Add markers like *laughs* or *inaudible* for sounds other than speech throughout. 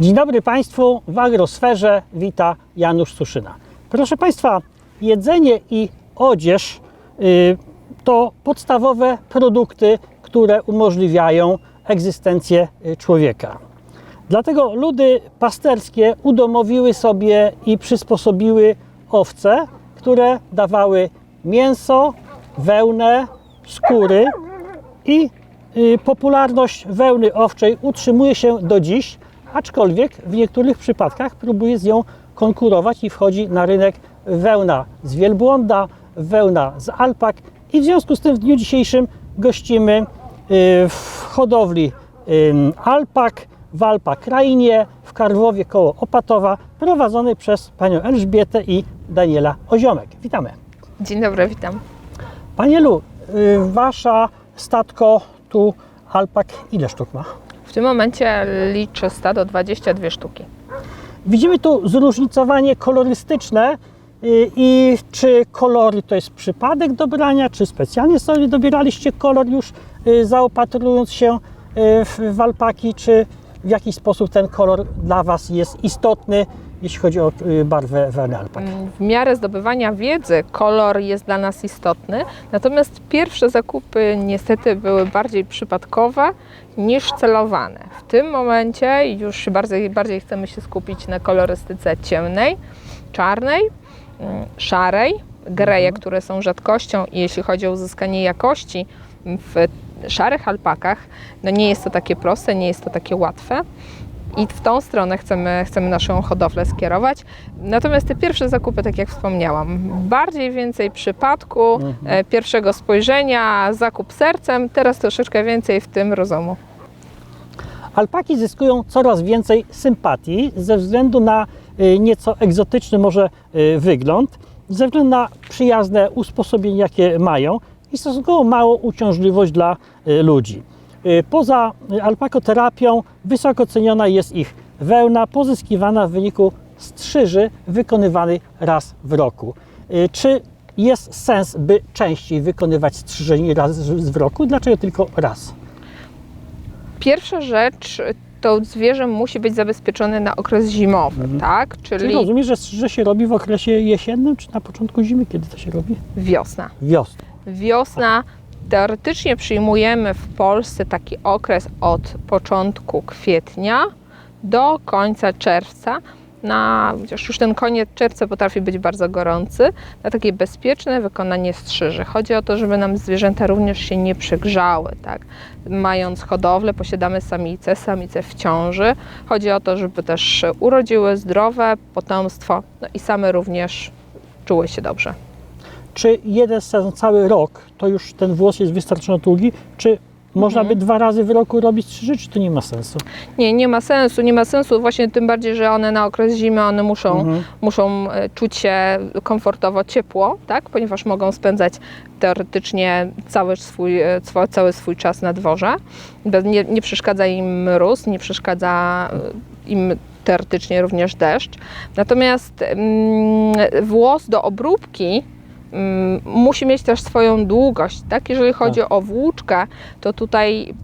Dzień dobry Państwu, w Agrosferze wita Janusz Suszyna. Proszę Państwa, jedzenie i odzież y, to podstawowe produkty, które umożliwiają egzystencję y, człowieka. Dlatego ludy pasterskie udomowiły sobie i przysposobiły owce, które dawały mięso, wełnę, skóry i y, popularność wełny owczej utrzymuje się do dziś, aczkolwiek w niektórych przypadkach próbuje z nią konkurować i wchodzi na rynek wełna z wielbłąda, wełna z alpak i w związku z tym w dniu dzisiejszym gościmy y, w hodowli ym, alpak w Alpa Krainie w Karwowie koło Opatowa prowadzonej przez panią Elżbietę i Daniela Oziomek. Witamy. Dzień dobry, witam. Panie Lu, y, wasza statko tu alpak ile sztuk ma? W tym momencie liczę stado 22 sztuki. Widzimy tu zróżnicowanie kolorystyczne y, i czy kolory to jest przypadek dobrania, czy specjalnie sobie dobieraliście kolor już y, zaopatrując się y, w, w alpaki, czy w jakiś sposób ten kolor dla Was jest istotny, jeśli chodzi o barwę wełny alpak? W miarę zdobywania wiedzy kolor jest dla nas istotny, natomiast pierwsze zakupy niestety były bardziej przypadkowe niż celowane. W tym momencie już bardziej, bardziej chcemy się skupić na kolorystyce ciemnej, czarnej, mm, szarej, greje, które są rzadkością i jeśli chodzi o uzyskanie jakości w szarych alpakach, no nie jest to takie proste, nie jest to takie łatwe. I w tą stronę chcemy, chcemy naszą hodowlę skierować. Natomiast te pierwsze zakupy, tak jak wspomniałam, bardziej więcej przypadku, e, pierwszego spojrzenia, zakup sercem, teraz troszeczkę więcej w tym rozumu. Alpaki zyskują coraz więcej sympatii ze względu na y, nieco egzotyczny może y, wygląd, ze względu na przyjazne usposobienie, jakie mają i stosunkowo małą uciążliwość dla ludzi. Y, Poza y, alpakoterapią wysoko ceniona jest ich wełna pozyskiwana w wyniku strzyży wykonywanej raz w roku. Y, Czy jest sens, by częściej wykonywać strzyżenie raz w roku? Dlaczego tylko raz? Pierwsza rzecz, to zwierzę musi być zabezpieczone na okres zimowy, tak? Czyli Czyli rozumiem, że, że się robi w okresie jesiennym, czy na początku zimy? Kiedy to się robi? wiosna. Wiosną. Wiosna. Teoretycznie przyjmujemy w Polsce taki okres od początku kwietnia do końca czerwca. Na, chociaż już ten koniec czerwca potrafi być bardzo gorący, na takie bezpieczne wykonanie strzyży. Chodzi o to, żeby nam zwierzęta również się nie przegrzały. Tak? Mając hodowlę, posiadamy samice, samice w ciąży. Chodzi o to, żeby też urodziły zdrowe potomstwo no i same również czuły się dobrze. Czy jeden sezon, cały rok, to już ten włos jest wystarczająco długi, czy można by dwa razy w roku robić strzyży, czy to nie ma sensu? Nie, nie ma sensu, nie ma sensu, właśnie tym bardziej, że one na okres zimy, one muszą, Mhm. muszą e, czuć się komfortowo, ciepło, tak? ponieważ mogą spędzać teoretycznie cały swój, e, cały swój czas na dworze. Nie, nie przeszkadza im mróz, nie przeszkadza e, im teoretycznie również deszcz. Natomiast mm, włos do obróbki musi mieć też swoją długość, tak? Jeżeli chodzi o włóczkę, to tutaj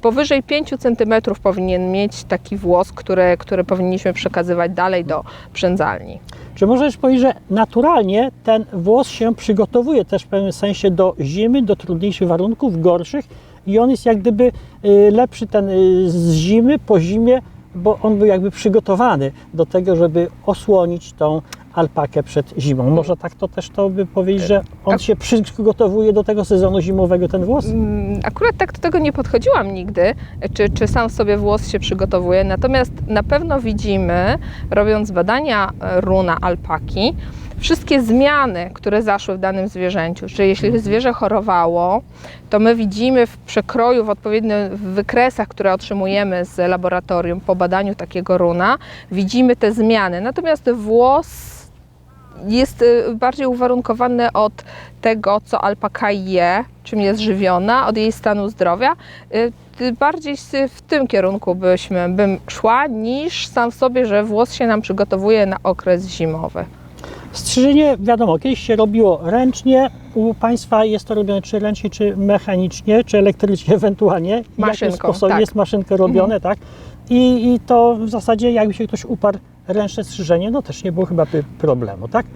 powyżej 5 cm powinien mieć taki włos, który, który powinniśmy przekazywać dalej do przędzalni. Czy możesz powiedzieć, że naturalnie ten włos się przygotowuje też w pewnym sensie do zimy, do trudniejszych warunków, gorszych i on jest jak gdyby y, lepszy ten y, z zimy po zimie, bo on był jakby przygotowany do tego, żeby osłonić tą alpakę przed zimą. Może tak to też to by powiedzieć, że on się przygotowuje do tego sezonu zimowego, ten włos? Mm, Akurat tak do tego nie podchodziłam nigdy, czy, czy sam sobie włos się przygotowuje, natomiast na pewno widzimy, robiąc badania runa alpaki, wszystkie zmiany, które zaszły w danym zwierzęciu. Czyli jeśli zwierzę chorowało, to my widzimy w przekroju, w odpowiednich wykresach, które otrzymujemy z laboratorium po badaniu takiego runa, widzimy te zmiany. Natomiast włos jest y, bardziej uwarunkowany od tego, co alpaka je, czym jest żywiona, od jej stanu zdrowia. Y, Bardziej w tym kierunku byśmy, bym szła, niż sam w sobie, że włos się nam przygotowuje na okres zimowy. Strzyżenie, wiadomo, kiedyś się robiło ręcznie. U Państwa jest to robione czy ręcznie, czy mechanicznie, czy elektrycznie *laughs* ewentualnie. Maszynką, Jakim sposobie tak. jest maszynkę robione, tak? i, i to w zasadzie jakby się ktoś uparł ręczne strzyżenie, no też nie było chyba problemu, tak?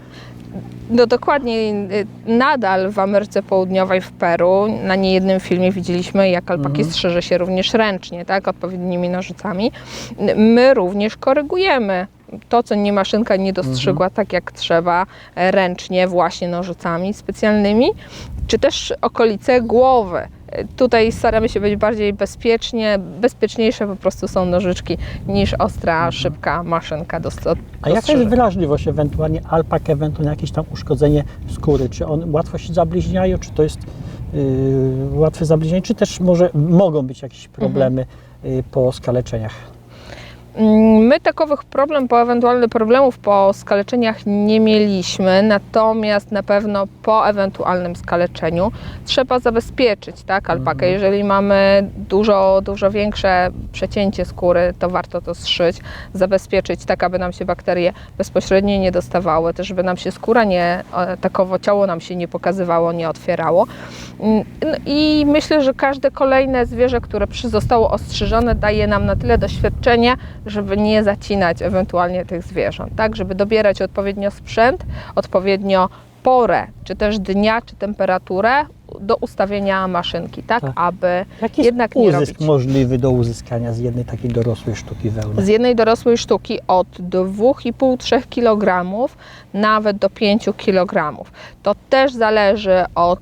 No dokładnie, y, nadal w Ameryce Południowej, w Peru, na niejednym filmie widzieliśmy, jak alpaki Mhm. strzyże się również ręcznie, tak, odpowiednimi nożycami. My również korygujemy to, co nie maszynka nie dostrzygła tak jak trzeba, ręcznie, właśnie nożycami specjalnymi, czy też okolice głowy. Tutaj staramy się być bardziej bezpiecznie, bezpieczniejsze po prostu są nożyczki niż ostra, szybka maszynka do, do Mhm. A jaka jest wrażliwość ewentualnie alpak, ewentualnie jakieś tam uszkodzenie skóry? Czy one łatwo się zabliźniają, czy to jest yy, łatwe zabliźnienie, czy też może mogą być jakieś problemy yy, po skaleczeniach? Mm, My takowych problem, po ewentualnych problemów po skaleczeniach nie mieliśmy, natomiast na pewno po ewentualnym skaleczeniu trzeba zabezpieczyć tak, alpakę. Jeżeli mamy dużo, dużo większe przecięcie skóry, to warto to zszyć, zabezpieczyć tak, aby nam się bakterie bezpośrednio nie dostawały, też żeby nam się skóra nie, e, takowo ciało nam się nie pokazywało, nie otwierało. Mm, no I myślę, że każde kolejne zwierzę, które zostało ostrzyżone, daje nam na tyle doświadczenia, żeby nie zacinać ewentualnie tych zwierząt, tak? Żeby dobierać odpowiednio sprzęt, odpowiednio porę, czy też dnia, czy temperaturę do ustawienia maszynki, tak? Tak. Aby Jaki jest jednak nie uzysk robić. możliwy do uzyskania z jednej takiej dorosłej sztuki wełny? z jednej dorosłej sztuki od 2,5-3 kg nawet do 5 kg. To też zależy od,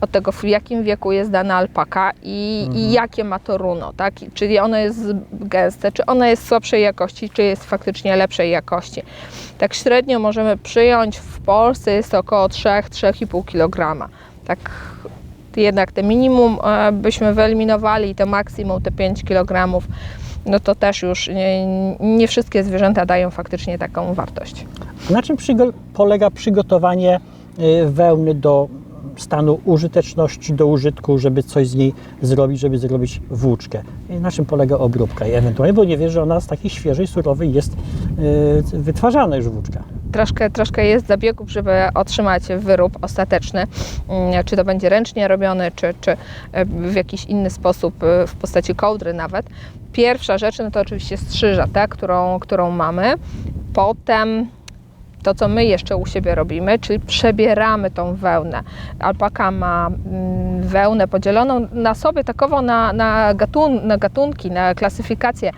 od tego, w jakim wieku jest dana alpaka i, i jakie ma to runo, tak? Czyli ono jest gęste, czy ono jest słabszej jakości, czy jest faktycznie lepszej jakości. Tak średnio możemy przyjąć w Polsce jest to około 3-3,5 kg. Tak jednak te minimum e, byśmy wyeliminowali i to maksimum te 5 kg, no to też już nie, nie wszystkie zwierzęta dają faktycznie taką wartość. Na czym przygo- polega przygotowanie y, wełny do stanu użyteczności, do użytku, żeby coś z niej zrobić, żeby zrobić włóczkę? Na czym polega obróbka? I ewentualnie, bo nie wiesz, że ona z takiej świeżej, surowej jest y, wytwarzana już włóczka. Troszkę, troszkę jest zabiegów, żeby otrzymać wyrób ostateczny, mm, czy to będzie ręcznie robiony, czy, czy e, w jakiś inny sposób, e, w postaci kołdry nawet. Pierwsza rzecz no to oczywiście strzyża, tak, którą, którą mamy. Potem to, co my jeszcze u siebie robimy, czyli przebieramy tą wełnę. Alpaka ma mm, wełnę podzieloną na sobie takowo na, na, gatun, na gatunki, na klasyfikację.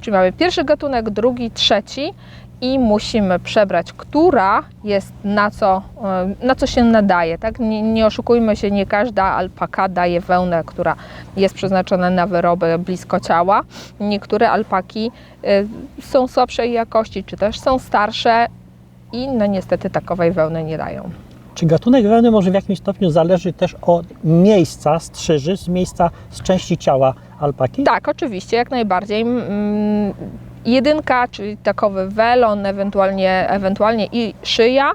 Czyli mamy pierwszy gatunek, drugi, trzeci i musimy przebrać, która jest na co, e, na co się nadaje. Tak? Nie, nie oszukujmy się, nie każda alpaka daje wełnę, która jest przeznaczona na wyroby blisko ciała. Niektóre alpaki e, są słabszej jakości, czy też są starsze i no niestety takowej wełny nie dają. Czy gatunek wełny może w jakimś stopniu zależy też od miejsca strzyży, z miejsca, z części ciała alpaki? Tak, oczywiście, jak najbardziej. Mm, Jedynka, czyli takowy welon, ewentualnie, ewentualnie i szyja.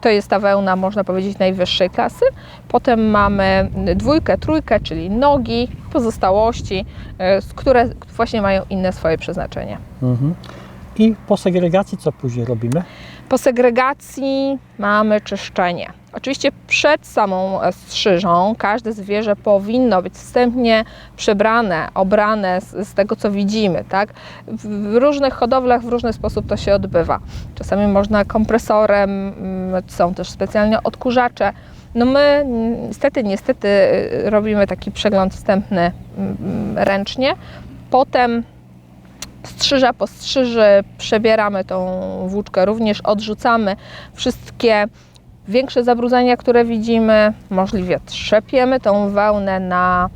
To jest ta wełna, można powiedzieć, najwyższej klasy. Potem mamy dwójkę, trójkę, czyli nogi, pozostałości, y, które właśnie mają inne swoje przeznaczenie. Mhm. I po segregacji co później robimy? Po segregacji mamy czyszczenie. Oczywiście przed samą strzyżą każde zwierzę powinno być wstępnie przebrane, obrane z, z tego, co widzimy. Tak? W różnych hodowlach w różny sposób to się odbywa. Czasami można kompresorem, mm, są też specjalnie odkurzacze. No my mm, niestety, niestety y, robimy taki przegląd wstępny mm, ręcznie. Potem strzyża po strzyży przebieramy tą włóczkę, również odrzucamy wszystkie większe zabrudzenia, które widzimy, możliwie trzepiemy tą wełnę na,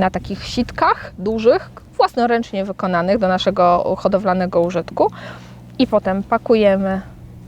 na takich sitkach dużych, własnoręcznie wykonanych do naszego hodowlanego użytku i potem pakujemy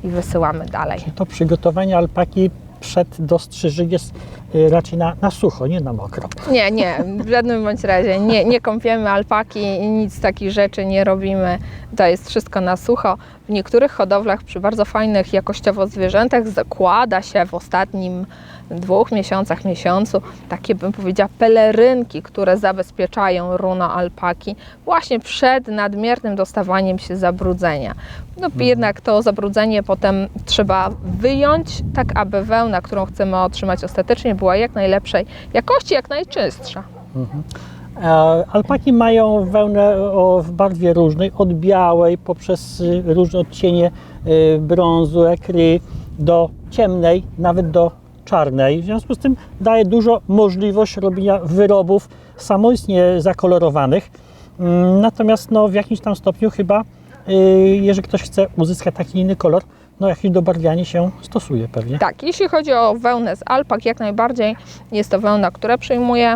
i wysyłamy dalej. To przygotowanie alpaki przed do strzyży jest y, raczej na, na sucho, nie na mokro. Nie, nie, w żadnym bądź razie nie, nie kąpiemy alpaki nic takich rzeczy nie robimy. To jest wszystko na sucho. W niektórych hodowlach przy bardzo fajnych jakościowo zwierzętach zakłada się w ostatnim dwóch miesiącach, miesiącu takie bym powiedziała pelerynki, które zabezpieczają runo alpaki właśnie przed nadmiernym dostawaniem się zabrudzenia. No jednak to zabrudzenie potem trzeba wyjąć, tak aby wełna, którą chcemy otrzymać ostatecznie była jak najlepszej jakości, jak najczystsza. Mhm. Alpaki mają wełnę o, w barwie różnej, od białej poprzez y, różne odcienie y, brązu, ekry, do ciemnej, nawet do czarnej. W związku z tym daje dużo możliwość robienia wyrobów samoistnie zakolorowanych. Mm, Natomiast no, w jakimś tam stopniu chyba, y, jeżeli ktoś chce uzyskać taki inny kolor, no jakieś dobarwianie się stosuje pewnie. Tak, jeśli chodzi o wełnę z alpak, jak najbardziej jest to wełna, która przyjmuje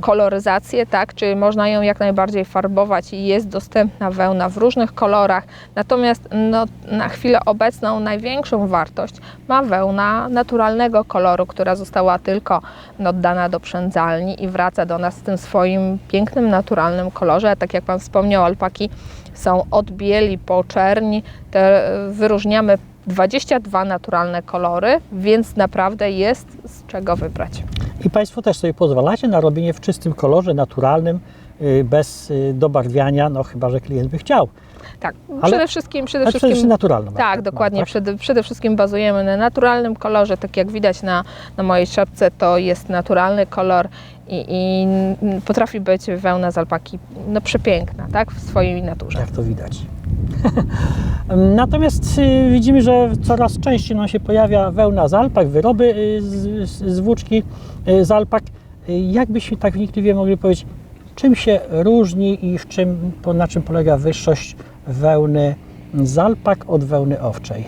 koloryzację, tak, czyli można ją jak najbardziej farbować i jest dostępna wełna w różnych kolorach. Natomiast no, na chwilę obecną największą wartość ma wełna naturalnego koloru, która została tylko no, oddana do przędzalni i wraca do nas w tym swoim pięknym, naturalnym kolorze. Tak jak Pan wspomniał, alpaki są od bieli po czerni. Te wyróżniamy 22 naturalne kolory, więc naprawdę jest z czego wybrać. I Państwo też sobie pozwalacie na robienie w czystym kolorze, naturalnym, y, bez y, dobarwiania, no chyba, że klient by chciał. Tak, Ale- przede wszystkim, przede Ale przede wszystkim wszystkim naturalną. Tak, dokładnie. tak? Przede, przede wszystkim bazujemy na naturalnym kolorze. Tak jak widać na, na mojej szapce, to jest naturalny kolor i, i potrafi być wełna z alpaki no, przepiękna, tak, w swojej naturze. Jak to widać. *laughs* Natomiast y, widzimy, że coraz częściej nam się pojawia wełna z alpak, wyroby y, z, z, włóczki y, z alpak. Y, Jakbyśmy tak wnikliwie mogli powiedzieć, czym się różni i w czym, na czym polega wyższość wełny z alpak od wełny owczej?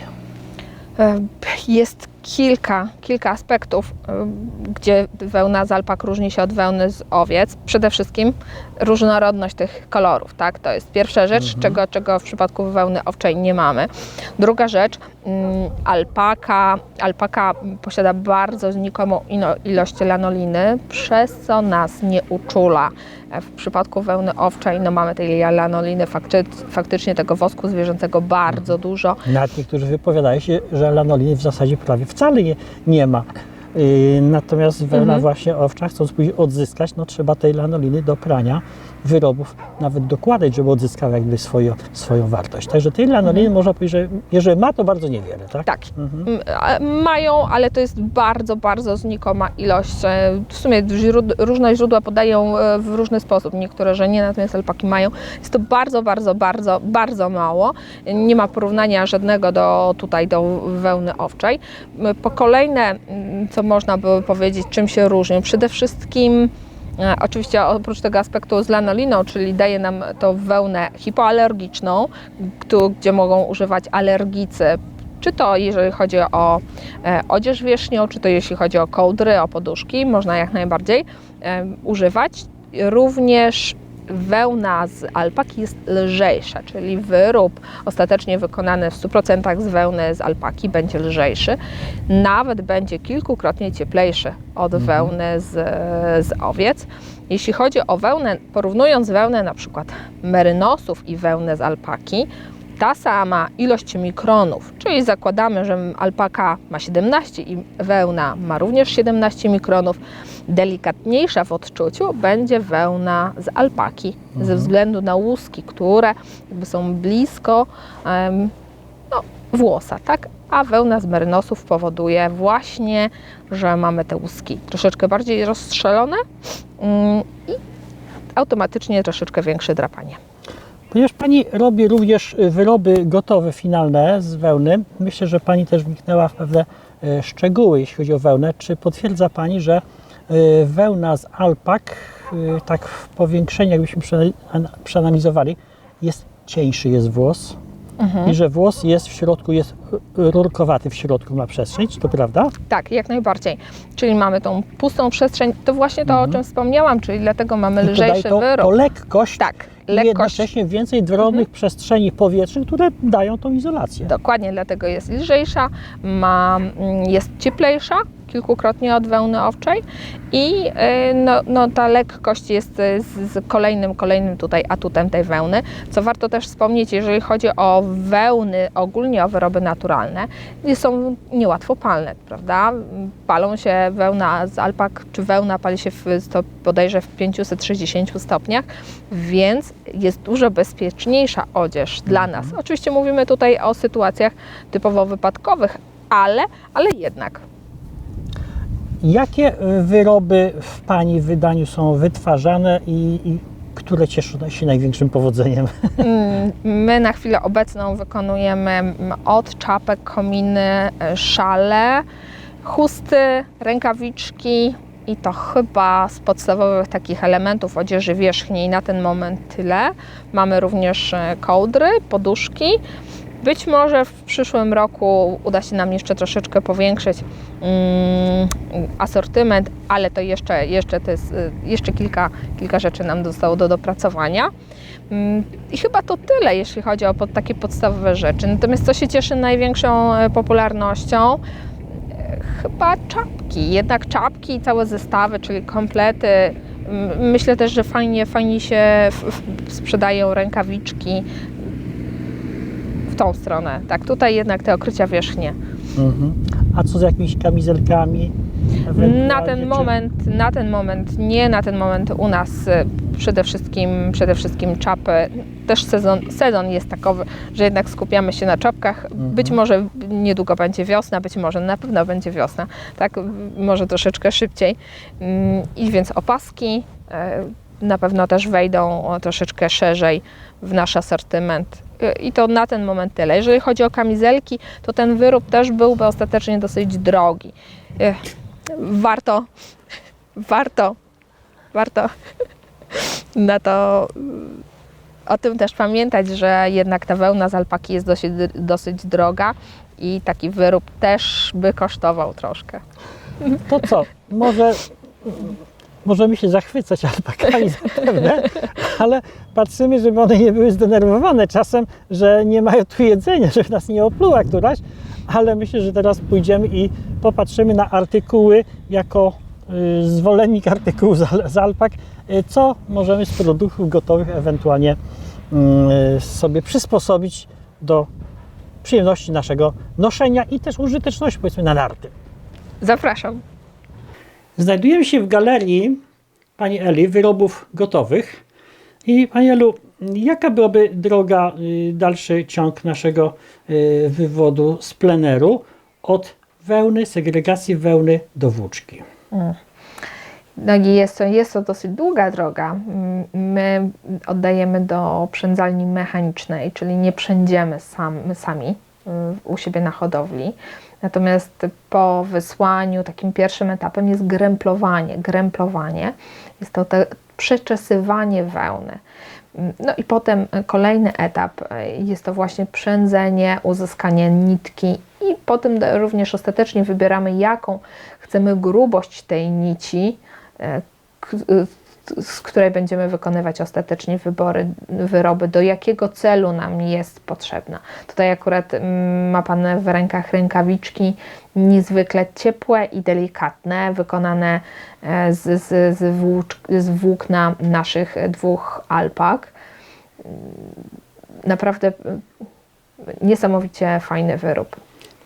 E, Jest kilka, kilka aspektów, e, gdzie wełna z alpak różni się od wełny z owiec. Przede wszystkim różnorodność tych kolorów, tak? To jest pierwsza rzecz, czego, czego w przypadku wełny owczej nie mamy. Druga rzecz, mm, alpaka, alpaka posiada bardzo znikomą ilość lanoliny, przez co nas nie uczula. E, W przypadku wełny owczej no mamy tej lanoliny, fakty, faktycznie tego wosku zwierzęcego bardzo dużo. Nawet niektórzy wypowiadają się, że lanoliny w zasadzie prawie wcale nie, nie ma. Yy, Natomiast wełna Mhm. właśnie owcza, chcąc później odzyskać, no trzeba tej lanoliny do prania wyrobów nawet dokładać, żeby odzyskała jakby swoją, swoją wartość. Także tej lanoliny można powiedzieć, że jeżeli ma, to bardzo niewiele, tak? Tak, M- a- mają, ale to jest bardzo, bardzo znikoma ilość. E, W sumie źród, różne źródła podają e, w różny sposób. Niektóre, że nie, natomiast alpaki mają. Jest to bardzo, bardzo, bardzo, bardzo mało. Nie ma porównania żadnego do tutaj do wełny owczej. Po kolejne, m, co można by powiedzieć, czym się różnią? Przede wszystkim E, Oczywiście oprócz tego aspektu z lanoliną, czyli daje nam to wełnę hipoalergiczną, któ- gdzie mogą używać alergicy, czy to jeżeli chodzi o e, odzież wierzchnią, czy to jeśli chodzi o kołdry, o poduszki, można jak najbardziej e, używać. Również wełna z alpaki jest lżejsza, czyli wyrób ostatecznie wykonany w 100% z wełny z alpaki będzie lżejszy, nawet będzie kilkukrotnie cieplejszy od wełny z, z owiec. Jeśli chodzi o wełnę, porównując wełnę na przykład merynosów i wełnę z alpaki, ta sama ilość mikronów, czyli zakładamy, że alpaka ma 17 i wełna ma również 17 mikronów, delikatniejsza w odczuciu będzie wełna z alpaki ze względu na łuski, które jakby są blisko em, no, włosa, tak? A wełna z merynosów powoduje właśnie, że mamy te łuski troszeczkę bardziej rozstrzelone mm, i automatycznie troszeczkę większe drapanie. Ponieważ Pani robi również y, wyroby gotowe, finalne z wełny, myślę, że Pani też wniknęła w pewne y, szczegóły, jeśli chodzi o wełnę. Czy potwierdza Pani, że y, wełna z alpak, tak w powiększeniu, jakbyśmy przeanali- ana- przeanalizowali, jest cieńszy jest włos i że włos jest w środku, jest rurkowaty w środku, ma przestrzeń, czy to prawda? Tak, jak najbardziej. Czyli mamy tą pustą przestrzeń. To właśnie to, o czym wspomniałam, czyli dlatego mamy I lżejszy to, wyrób. to lekkość Tak, i lekkość. jednocześnie więcej drobnych przestrzeni powietrznych, które dają tą izolację. Dokładnie dlatego jest lżejsza, ma, mm, jest cieplejsza kilkukrotnie od wełny owczej i y, no, no, ta lekkość jest y, z, z kolejnym, kolejnym tutaj atutem tej wełny. Co warto też wspomnieć, jeżeli chodzi o wełny, ogólnie o wyroby naturalne, nie są niełatwo palne, prawda? Palą się wełna z alpak, czy wełna pali się w, sto- bodajże w 560 stopniach, więc jest dużo bezpieczniejsza odzież dla nas. Oczywiście mówimy tutaj o sytuacjach typowo wypadkowych, ale, ale jednak. Jakie y, wyroby w Pani wydaniu są wytwarzane i, i które cieszą się największym powodzeniem? Mm, My na chwilę obecną wykonujemy mm, od czapek, kominy, e, szale, chusty, rękawiczki i to chyba z podstawowych takich elementów odzieży wierzchniej na ten moment tyle. Mamy również e, kołdry, poduszki. Być może w przyszłym roku uda się nam jeszcze troszeczkę powiększyć mm, asortyment, ale to jeszcze, jeszcze, to jest, y, jeszcze kilka, kilka rzeczy nam zostało do dopracowania. Mm, I chyba to tyle, jeśli chodzi o pod, takie podstawowe rzeczy. Natomiast co się cieszy największą e, popularnością? E, Chyba czapki. Jednak czapki i całe zestawy, czyli komplety. Myślę też, że fajnie, fajnie się sprzedają rękawiczki w tą stronę. Tak, tutaj jednak te okrycia wierzchnie. Mhm. A co z jakimiś kamizelkami? Na ten czy- moment, na ten moment nie, na ten moment u nas e, przede wszystkim, przede wszystkim czapy. Też sezon, sezon jest takowy, że jednak skupiamy się na czapkach. Być może niedługo będzie wiosna, być może na pewno będzie wiosna, tak, może troszeczkę szybciej. Mm, I więc opaski e, na pewno też wejdą troszeczkę szerzej w nasz asortyment. I to na ten moment tyle. Jeżeli chodzi o kamizelki, to ten wyrób też byłby ostatecznie dosyć drogi. Warto, warto, warto na to o tym też pamiętać, że jednak ta wełna z alpaki jest dosyć, dosyć droga i taki wyrób też by kosztował troszkę. To co? Może możemy się zachwycać alpakami *laughs* zapewne, ale patrzymy, żeby one nie były zdenerwowane czasem, że nie mają tu jedzenia, żeby nas nie opluła któraś, ale myślę, że teraz pójdziemy i popatrzymy na artykuły jako y, zwolennik al- z alpak, y, co możemy z produktów gotowych ewentualnie y, sobie przysposobić do przyjemności naszego noszenia i też użyteczności powiedzmy na narty. Zapraszam. Znajdujemy się w galerii Pani Eli wyrobów gotowych. I Pani Elu, jaka byłaby droga, y, dalszy ciąg naszego y, wywodu z pleneru od wełny, segregacji wełny do włóczki? No i jest to, jest to dosyć długa droga. Mm, My oddajemy do przędzalni mechanicznej, czyli nie przędziemy sam, sami y, u siebie na hodowli. Natomiast po wysłaniu takim pierwszym etapem jest gręplowanie. Gręplowanie jest to te przeczesywanie wełny. Mm, No i potem y, kolejny etap y, jest to właśnie przędzenie, uzyskanie nitki i potem również ostatecznie wybieramy jaką chcemy grubość tej nici, e, z której będziemy wykonywać ostatecznie wybory, wyroby, do jakiego celu nam jest potrzebna. Tutaj akurat mm, ma Pan w rękach rękawiczki niezwykle ciepłe i delikatne, wykonane e, z, z, z, włócz- z włókna naszych dwóch alpak. Naprawdę mm, niesamowicie fajny wyrób.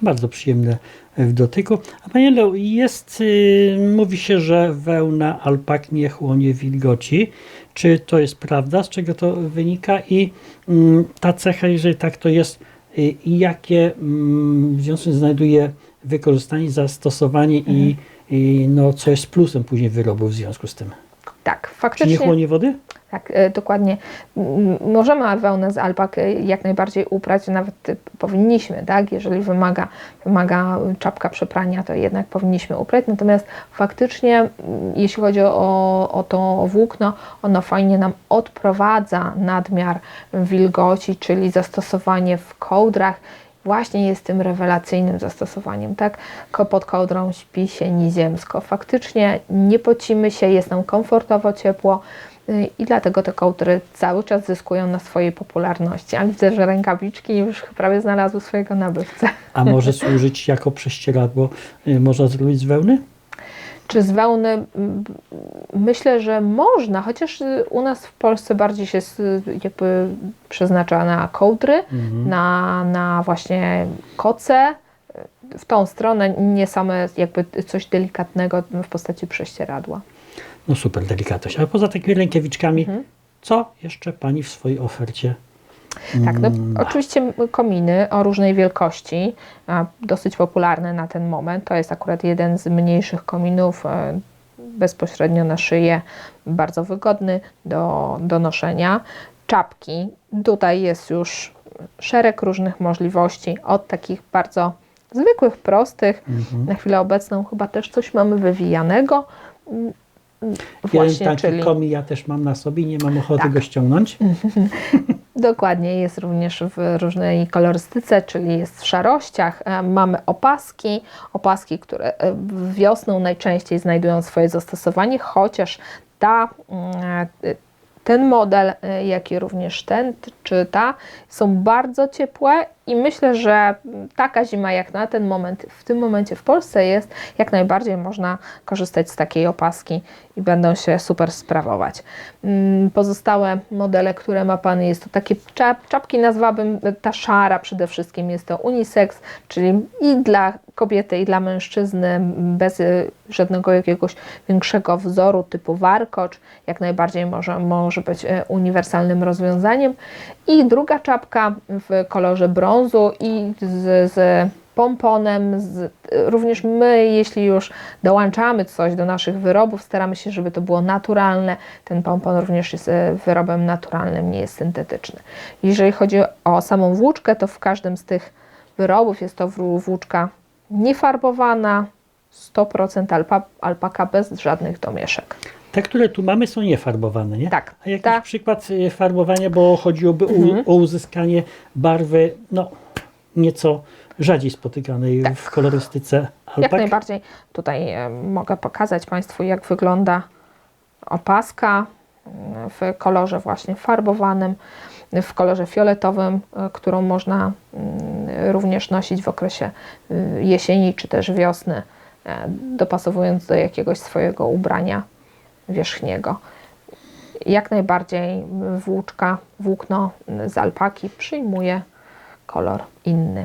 Bardzo przyjemne w dotyku. A Pani Elu, jest, y, mówi się, że wełna alpak nie chłonie wilgoci. Czy to jest prawda? Z czego to wynika? I mm, ta cecha, jeżeli tak to jest, y, jakie mm, w związku z tym znajduje wykorzystanie, zastosowanie i, i no, co jest plusem później wyrobu w związku z tym? Tak, Czy nie faktycznie. chłonie wody? Tak, e, dokładnie. Możemy wełnę z alpak jak najbardziej uprać, nawet e, powinniśmy, tak? Jeżeli wymaga, wymaga czapka przeprania, to jednak powinniśmy uprać. Natomiast faktycznie, jeśli chodzi o, o to włókno, ono fajnie nam odprowadza nadmiar wilgoci, czyli zastosowanie w kołdrach właśnie jest tym rewelacyjnym zastosowaniem, tak? Pod kołdrą śpi się niziemsko. Faktycznie nie pocimy się, jest nam komfortowo, ciepło i dlatego te kołdry cały czas zyskują na swojej popularności. A widzę, że rękawiczki już prawie znalazły swojego nabywcę. A może służyć jako prześcieradło? y, Można zrobić z wełny? Czy z wełny? Myślę, że można, chociaż u nas w Polsce bardziej się jakby przeznacza na kołdry, na, na właśnie koce, w tą stronę, nie same jakby coś delikatnego w postaci prześcieradła. No super delikatność. Ale poza takimi rękawiczkami, Mhm. co jeszcze Pani w swojej ofercie Tak, no, Mm. oczywiście kominy o różnej wielkości, dosyć popularne na ten moment. To jest akurat jeden z mniejszych kominów, e, bezpośrednio na szyję, bardzo wygodny do, do noszenia. Czapki, tutaj jest już szereg różnych możliwości, od takich bardzo zwykłych, prostych. Mhm. Na chwilę obecną chyba też coś mamy wywijanego. Właśnie, Jeden taki czyli komi ja też mam na sobie i nie mam ochoty Tak. go ściągnąć. *laughs* Dokładnie, jest również w różnej kolorystyce, czyli jest w szarościach. E, Mamy opaski, opaski, które e, wiosną najczęściej znajdują swoje zastosowanie, chociaż ta, mm, e, ten model, jak i również ten czy ta, są bardzo ciepłe i myślę, że taka zima jak na ten moment, w tym momencie w Polsce jest, jak najbardziej można korzystać z takiej opaski i będą się super sprawować. Mm, Pozostałe modele, które ma Pan, jest to takie czap, czapki, nazwałabym ta szara przede wszystkim, jest to unisex, czyli i dla kobiety, i dla mężczyzny, bez e, żadnego jakiegoś większego wzoru typu warkocz, jak najbardziej może, może być e, uniwersalnym rozwiązaniem. I druga czapka w kolorze brązu i z, z pomponem. Z, również my, jeśli już dołączamy coś do naszych wyrobów, staramy się, żeby to było naturalne. Ten pompon również jest e, wyrobem naturalnym, nie jest syntetyczny. Jeżeli chodzi o samą włóczkę, to w każdym z tych wyrobów jest to włóczka niefarbowana, 100% alpa, alpaka bez żadnych domieszek. Te, które tu mamy są niefarbowane, nie? Tak, A jakiś ta- przykład y, farbowania, bo chodziłoby Mhm. u, o uzyskanie barwy, no, nieco rzadziej spotykanej Tak. w kolorystyce Jak alpak. najbardziej. Tutaj e, mogę pokazać Państwu, jak wygląda opaska mm, w kolorze właśnie farbowanym, w kolorze fioletowym, e, którą można mm, również nosić w okresie y, jesieni czy też wiosny, e, dopasowując do jakiegoś swojego ubrania wierzchniego. Jak najbardziej włóczka, włókno z alpaki przyjmuje kolor inny.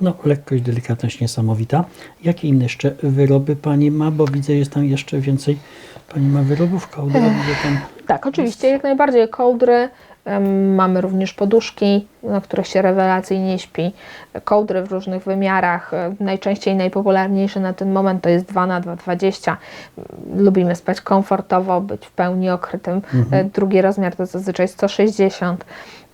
No, lekkość, delikatność niesamowita. Jakie inne jeszcze wyroby Pani ma? Bo widzę, jest tam jeszcze więcej. Pani ma wyrobów widzę *laughs* tam. Tak, oczywiście, jak najbardziej kołdry. Mamy również poduszki, na których się rewelacyjnie śpi. Kołdry w różnych wymiarach. E, Najczęściej najpopularniejszy na ten moment to jest 2 na 2,20. Lubimy spać komfortowo, być w pełni okrytym. E, Drugi rozmiar to zazwyczaj 160.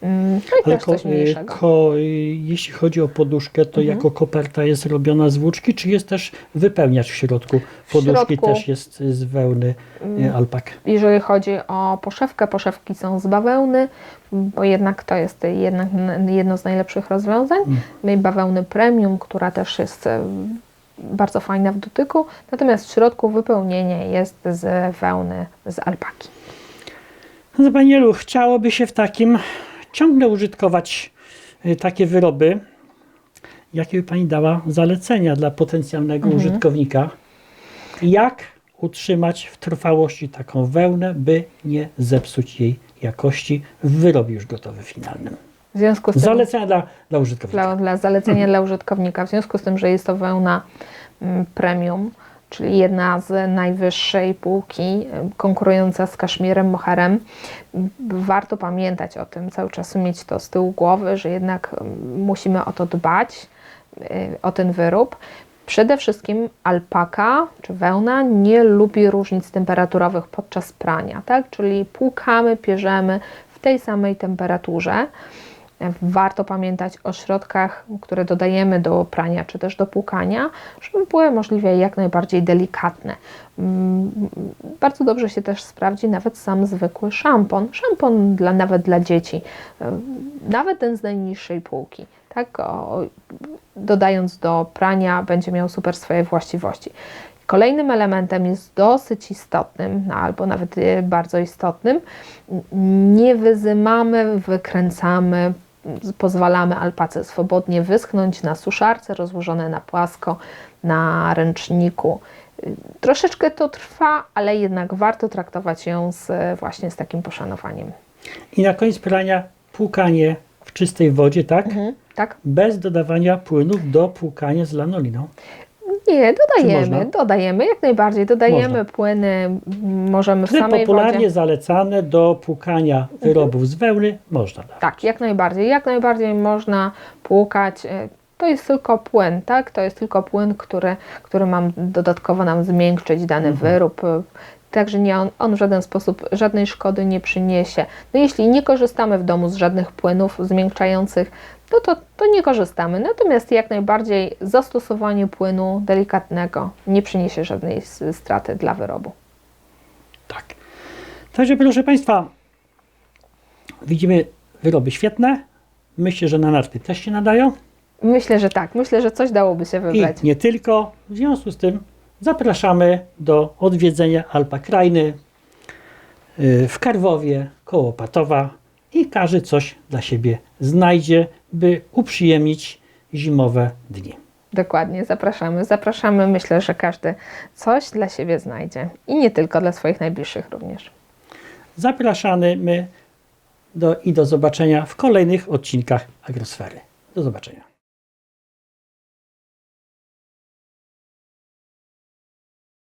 Mm, No Ale ko, y, ko, y, jeśli chodzi o poduszkę, to Mhm. jako koperta jest robiona z włóczki, czy jest też wypełniacz w środku? Poduszki środku- Mm. też jest z wełny y, alpak. Jeżeli chodzi o poszewkę, poszewki są z bawełny, bo jednak to jest jednak jedno z najlepszych rozwiązań. No i bawełny premium, która też jest bardzo fajna w dotyku, natomiast w środku wypełnienie jest z wełny z alpaki. No Pani Elu, chciałoby się w takim ciągle użytkować y, takie wyroby. Jakie by Pani dała zalecenia dla potencjalnego Mhm. użytkownika? Jak utrzymać w trwałości taką wełnę, by nie zepsuć jej jakości w wyrobie już gotowy finalnym? W związku z tym, Zalecenia dla, dla użytkownika. dla, dla zalecenia *clears throat* dla użytkownika, w związku z tym, że jest to wełna mm, premium, czyli jedna z najwyższej półki, konkurująca z kaszmirem, moherem, warto pamiętać o tym, cały czas mieć to z tyłu głowy, że jednak musimy o to dbać, y, o ten wyrób. Przede wszystkim alpaka czy wełna nie lubi różnic temperaturowych podczas prania, tak? czyli płukamy, pierzemy w tej samej temperaturze. Warto pamiętać o środkach, które dodajemy do prania czy też do płukania, żeby były możliwie jak najbardziej delikatne. Mm, Bardzo dobrze się też sprawdzi nawet sam zwykły szampon. Szampon dla, nawet dla dzieci, nawet ten z najniższej półki. Tak, dodając do prania, będzie miał super swoje właściwości. Kolejnym elementem jest dosyć istotnym, no, albo nawet y, bardzo istotnym. Nie wyzymamy, wykręcamy, pozwalamy alpace swobodnie wyschnąć na suszarce rozłożone na płasko, na ręczniku. Troszeczkę to trwa, ale jednak warto traktować ją z, właśnie z takim poszanowaniem. I na koniec prania płukanie w czystej wodzie, tak? Mhm, tak? Bez dodawania płynów do płukania z lanoliną. Nie, dodajemy, dodajemy, jak najbardziej. Dodajemy Można. płyny, m, możemy w Te samej popularnie wodzie. Mhm. zalecane do płukania wyrobów z wełny można dać. Tak, jak najbardziej. Jak najbardziej można płukać. e, To jest tylko płyn, tak? To jest tylko płyn, który, który mam dodatkowo nam zmiękczyć dany Mhm. wyrób. e, Także nie, on, on w żaden sposób żadnej szkody nie przyniesie. No jeśli nie korzystamy w domu z żadnych płynów zmiękczających, no to, to nie korzystamy. Natomiast jak najbardziej zastosowanie płynu delikatnego nie przyniesie żadnej straty dla wyrobu. Tak. Także proszę Państwa, widzimy wyroby świetne. Myślę, że na narty też się nadają. Myślę, że tak. Myślę, że coś dałoby się I wybrać. nie tylko. W związku z tym zapraszamy do odwiedzenia Alpa Krajny y, w Karwowie, koło Patowa i każdy coś dla siebie znajdzie, by uprzyjemnić zimowe dni. Dokładnie, zapraszamy. Zapraszamy. Myślę, że każdy coś dla siebie znajdzie. I nie tylko dla swoich najbliższych również. Zapraszamy my do, i do zobaczenia w kolejnych odcinkach Agrosfery. Do zobaczenia.